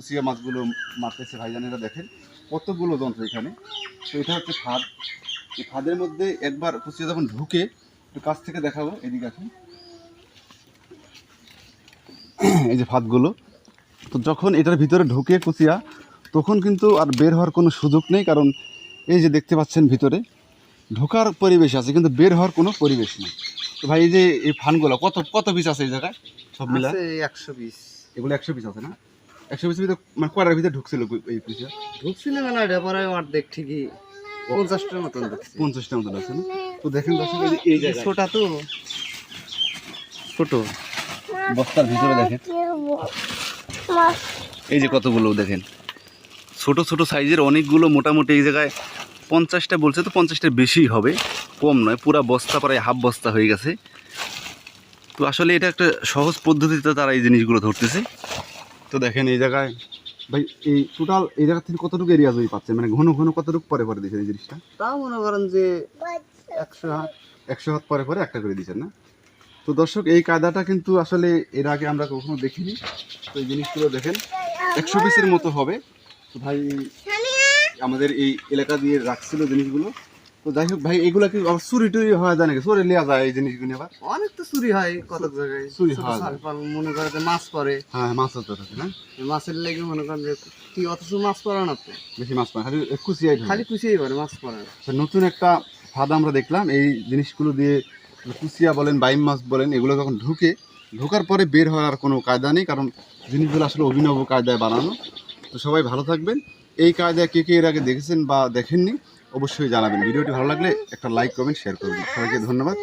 কুচিয়া মাছগুলো মারতেছে ভাইজানেরা দেখেন কতগুলো যন্ত্র এখানে। তো এটা হচ্ছে ফাঁদ এই ফাঁদের মধ্যে একবার কুচিয়া যখন ঢুকে একটু কাছ থেকে দেখাবো এদিকে আসুন। এই যে ফাঁদগুলো তো যখন এটার ভিতরে ঢুকে কুচিয়া তখন কিন্তু আর বের হওয়ার কোনো সুযোগ নেই কারণ এই যে দেখতে পাচ্ছেন ভিতরে ঢোকার পরিবেশ আছে কিন্তু বের হওয়ার কোনো পরিবেশ নেই। তো ভাই এই যে এই ফানগুলো কত কত পিস আছে এই জায়গায়? সব মিলা একশো পিস এগুলো একশো পিস আছে না? একশো পিসের ভিতরে মানে কয়টার ভিতরে ঢুকছিল এই পিসটা ঢুকছিল না এটা পরে অর্ধেক ঠিকই পঞ্চাশটার মতন ঢুকছে পঞ্চাশটা মতন আছে না? তো দেখেন দর্শক এই যে- ছোটা তো। ছোট। বস্তার ভিতরে দেখেন। এই যে কতগুলো দেখেন। ছোট ছোট সাইজের অনেকগুলো মোটামুটি এই জায়গায় পঞ্চাশটা বলছে তো পঞ্চাশটার বেশি হবে। কম নয় পুরা বস্তা প্রায় হাফ বস্তা হয়ে গেছে। তো আসলে এটা একটা সহজ পদ্ধতিতে তারা এই জিনিসগুলো ধরতেছে। তো দেখেন এই জায়গায় ভাই এই টোটাল এই জায়গা থেকে কতটুকু এরিয়া জমি পাচ্ছে? মানে ঘন ঘন কতটুকু পরে পরে দিয়েছেন এই জিনিসটা? তাও মনে করেন যে একশো হাত একশো হাত পরে পরে একটা করে দিয়েছেন না? তো দর্শক এই কায়দাটা কিন্তু আসলে এর আগে আমরা কখনো দেখিনি। তো এই জিনিসগুলো দেখেন একশো পিসের মতো হবে। তো ভাই আমাদের এই এলাকা দিয়ে রাখছিল জিনিসগুলো। তো যাই হোক ভাই এগুলা কি চুরি টুরি হয় চুরি লিয়া যায় এই জিনিসগুলো আবার? অনেক তো চুরি হয় জায়গায়। চুরি হয়। মনে করে যে মাছ পড়ে। হ্যাঁ মাছ তো থাকে না? মাছের লেগে মনে করেন যে কি অথচ মাছ পড়ে না বেশি মাছ পায় খালি কুচিয়াই। খালি কুচিয়েই পড়ে মাছ পড়ে না। নতুন একটা ফাঁদ আমরা দেখলাম এই জিনিসগুলো দিয়ে কুচিয়া বলেন বাইম মাছ বলেন এগুলো যখন ঢুকে ঢোকার পরে বের হওয়ার কোনো কায়দা নেই কারণ জিনিসগুলো আসলে অভিনব কায়দায় বানানো। তো সবাই ভালো থাকবেন। এই কায়দায় কে কে এর আগে দেখেছেন বা দেখেননি অবশ্যই জানাবেন। ভিডিওটি ভালো লাগলে একটা লাইক কমেন্ট শেয়ার করবেন। সবাইকে ধন্যবাদ।